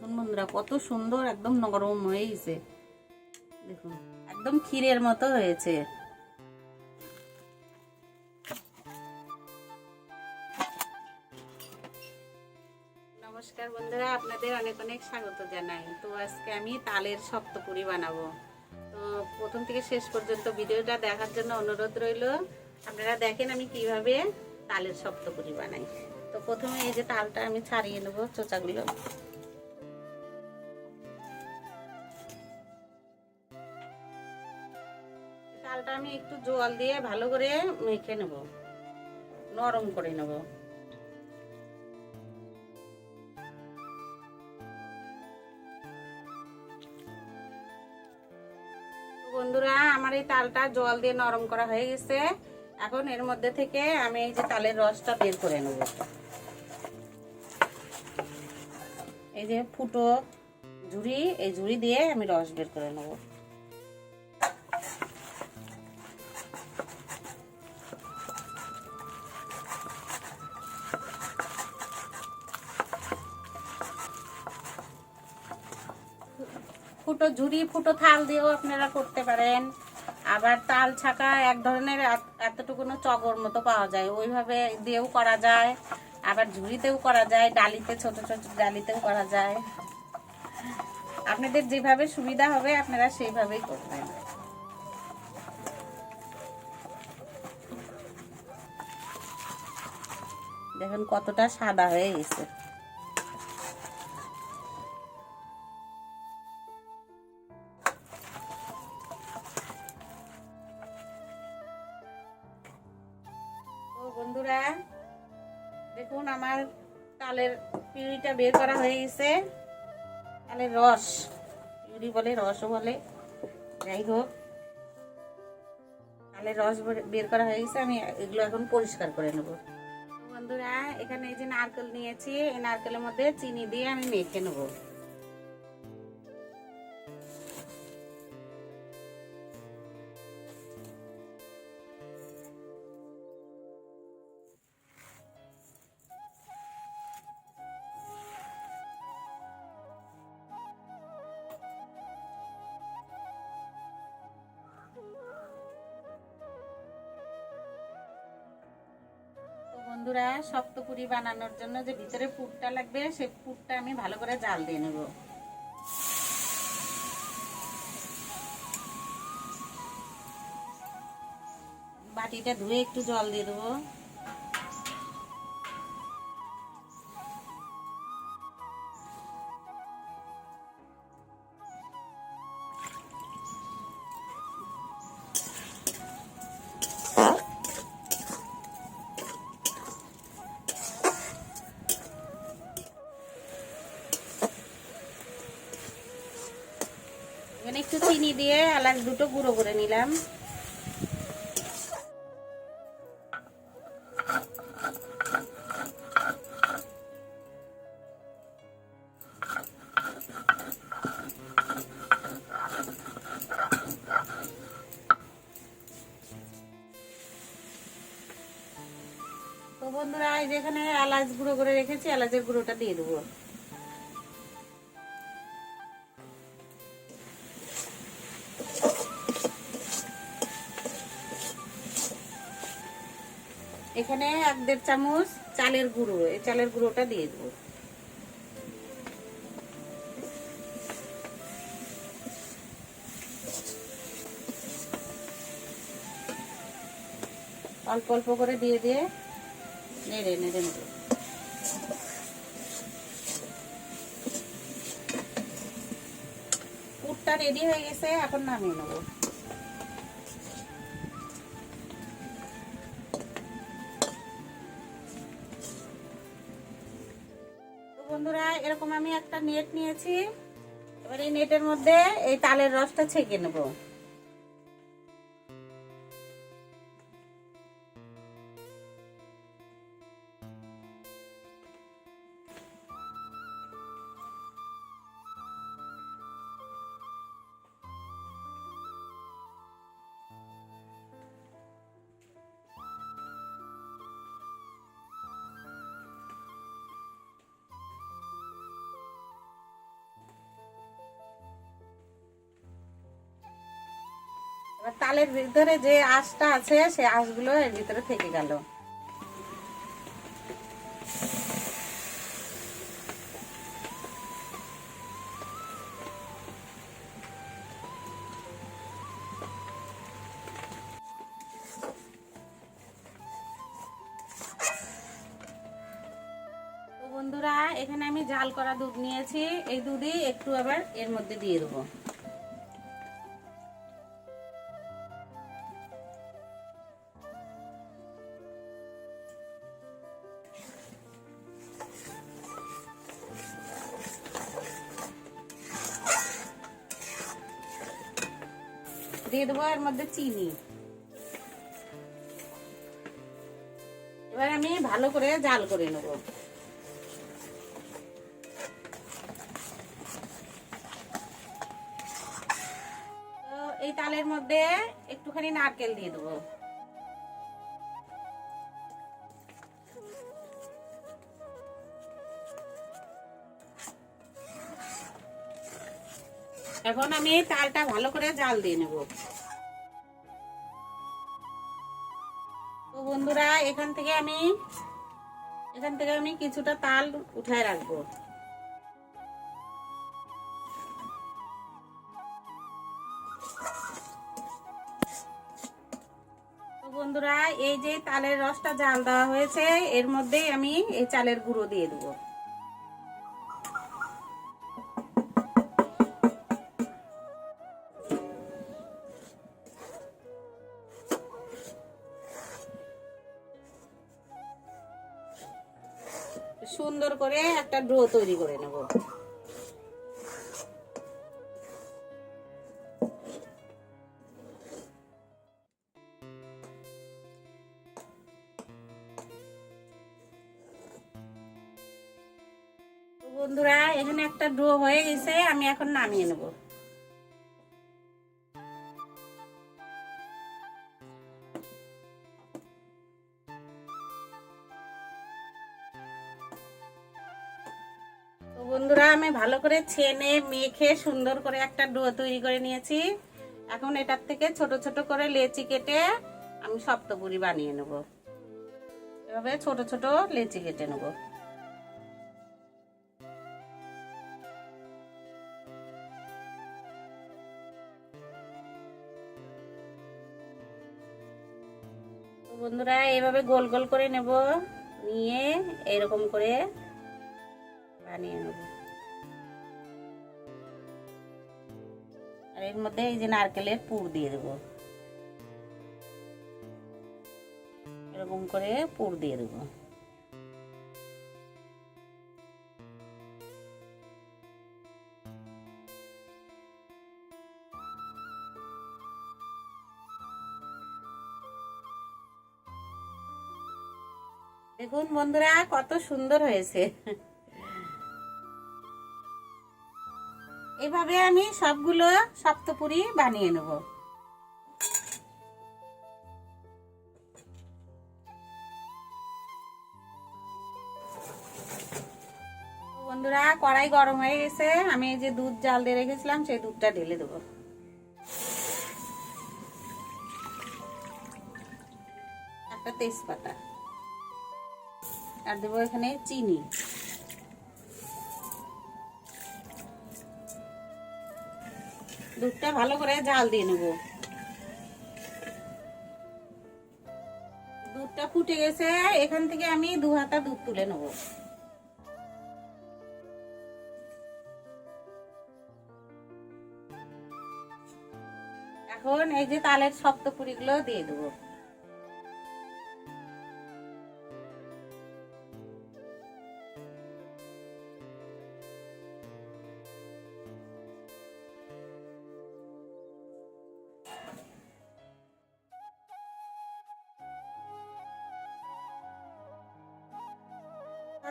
দেখুন বন্ধুরা, কত সুন্দর একদম নরম হয়ে গেছে। দেখুন, একদম ক্ষীরের মতো হয়েছে। নমস্কার বন্ধুরা, আপনাদের অনেক অনেক স্বাগত জানাই। তো আজকে আমি তালের সপ্তপুরি বানাবো। তো প্রথম থেকে শেষ পর্যন্ত ভিডিওটা দেখার জন্য অনুরোধ রইল, আপনারা দেখেন আমি কীভাবে তালের সপ্তপুরি বানাই। তো প্রথমে এই যে তালটা আমি ছাড়িয়ে নেব চোচাগুলো। তালটা আমি একটু জল দিয়ে ভালো করে মেখে নেব। নরম করে নেব। বন্ধুরা, আমার এই তালটা জল দিয়ে নরম করা হয়ে গেছে। এখন এর মধ্যে থেকে আমি এই যে তালের রসটা বের করে নেব। এই যে ফুটো ঝুড়ি, এই ঝুড়ি দিয়ে আমি রস বের করে নেব। ঝুড়ি ফুটো থাল দিয়েও আপনারা করতে পারেন। আবার তাল ছাকা এক ধরনের এত- এতটুকুনো চগর মতো পাওয়া যায়। ওইভাবে দিয়েও করা যায়। আবার ঝুড়িতেও করা যায়। ডালিতে, ছোট ছোট ডালিতেও করা যায়। আপনাদের যেভাবে সুবিধা হবে, আপনারা সেইভাবেই করবেন। দেখুন কতটা সাদা হয়ে গেছে। বন্ধুরা, দেখুন আমার তালের পিউরিটা বের করা হয়ে গেছে। তালের রস, পিউরি বলে, রসও বলে। যাই হোক, তালের রস বের- করা হয়ে গেছে, আমি এগুলো এখন পরিষ্কার করে নেব। বন্ধুরা, এখানে এই যে নারকেল নিয়েছি, এই নারকেলের মধ্যে চিনি দিয়ে আমি মেখে নেব। বন্ধুরা সপ্তপুরি বানানোর জন্য যে ভিতরে পুরটা লাগবে সেই পুরটা আমি ভালো করে জাল দিয়ে নেব। বাটিটা ধুয়ে একটু জল দিয়ে দেবো। একটু চিনি দিয়ে এলাচ দুটো গুঁড়ো করে নিলাম। তো বন্ধুরা, এই যেখানে এলাচ গুঁড়ো করে রেখেছি, এলাচের গুঁড়োটা দিয়ে দেবো। এখানে এক দেড় চামচ চালের গুঁড়ো। এই চালের গুঁড়োটা দিয়ে দেবো। অল্প অল্প করে দিয়ে দিয়ে নেড়ে নেড়ে নেব। পুরটা রেডি হয়ে গেছে, এখন নামিয়ে নেব। বন্ধুরা, এরকম আমি একটা নেট নিয়েছি। এবার এই নেটের মধ্যে এই তালের রসটা ছেঁকে নেব। আর তালের ভিতরে যে আঁশটা আছে সেই আঁশগুলো এর ভিতরে থেকে গেল। বন্ধুরা, এখানে আমি জাল করা দুধ নিয়েছি। এই দুধই একটু আবার এর মধ্যে দিয়ে দেবো। দিয়ে দেবো এর মধ্যে চিনি। এবার আমি ভালো করে জাল করে নেব। এই তালের মধ্যে একটুখানি নারকেল দিয়ে দেবো। এখন আমি তালটা ভালো করে জাল দিয়ে নেব। তো বন্ধুরা, এখান থেকে আমি, এখান থেকে আমি কিছুটা তাল উঠায় রাখব। বন্ধুরা, এই যে তালের রসটা জাল দেওয়া হয়েছে, এর মধ্যেই আমি এই চালের গুঁড়ো দিয়ে দেবো। সুন্দর করে একটা ড্রো তৈরি করে নেব। বন্ধুরা, এখানে একটা ড্রো হয়ে গেছে, আমি এখন নামিয়ে নেব। ভালো করে ছেনে, মেখে সুন্দর করে একটা ডো তৈরি করে নিয়েছি। এখন এটার থেকে ছোট ছোট করে লেচি কেটে আমি সপ্তপুরি বানিয়ে নেব। এভাবে ছোট ছোট লেচি কেটে নেব। বন্ধুরা এইভাবে গোল গোল করে নেব, নিয়ে এরকম করে বানিয়ে নেব। আর এর মধ্যে এই যে নারকেলের পুর দিয়ে দেব। এরকম করে পুর দিয়ে দেব। দেখুন বন্ধুরা, কত সুন্দর হয়েছে। এভাবে আমি সবগুলো সপ্তপুরি বানিয়ে নেব। বন্ধুরা, কড়াই গরম হয়ে গেছে। আমি যে দুধ, জাল দিয়ে রেখেছিলাম, সেই দুধটা ঢেলে দেবো। একটা তেজপাতা। আর দেবো এখানে চিনি। দুধটা ভালো করে জাল দিয়ে নেব। দুধটা ফুটে গেছে, এখান থেকে আমি দু হাতা দুধ তুলে নেব। এখন এই যে তালের শক্ত পুরিগুলো দিয়ে দেবো।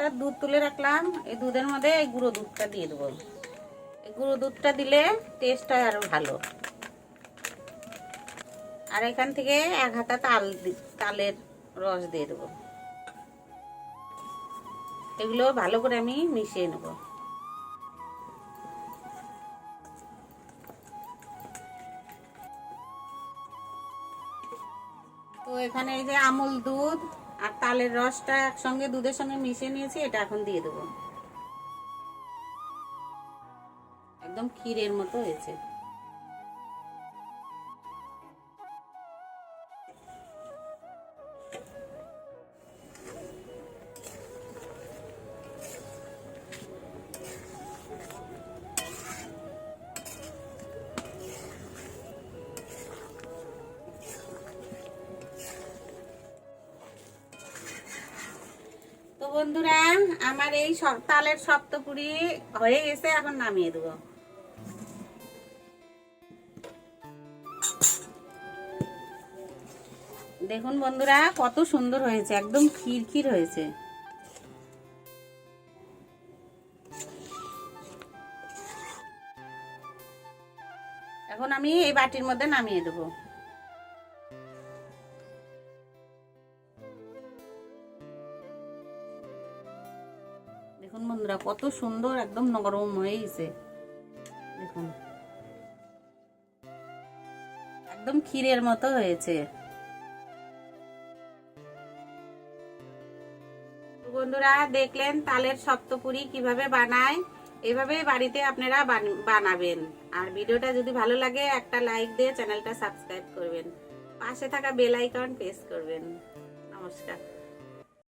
তার দুধ তুলে রাখলাম। এই দুধের মধ্যে এই গুঁড়ো দুধটা দিয়ে দেবো। এই গুঁড়ো দুধটা দিলে টেস্টটা আরও ভালো। আর এখান থেকে এক হাতা তাল তালের রস দিয়ে দেবো। এগুলো ভালো করে আমি মিশিয়ে নেব। তো এখানে এই যে আমুল দুধ আর তালের রসটা একসঙ্গে দুধের সঙ্গে মিশিয়ে নিয়েছি, এটা এখন দিয়ে দেবো। একদম ক্ষীরের মতো হয়েছে। বন্ধুরা, আমার এই তালের সপ্তপুরি হয়ে গেছে, এখন নামিয়ে দেবো। দেখুন বন্ধুরা, কত সুন্দর হয়েছে, একদম ক্ষীর হয়েছে। এখন আমি এই বাটির মধ্যে নামিয়ে দেবো। বন্ধুরা, কত সুন্দর একদম নরম হয়ে গেছে। দেখুন। একদম ক্ষীরের মতো হয়েছে। বন্ধুরা, দেখলেন তালের সপ্তপুরি কীভাবে বানায়? এভাবে বাড়িতে আপনারা বান- বানাবেন। আর ভিডিওটা যদি ভালো লাগে, একটা লাইক দিয়ে চ্যানেলটা সাবস্ক্রাইব করবেন। পাশে থাকা বেল আইকন প্রেস করবেন। নমস্কার।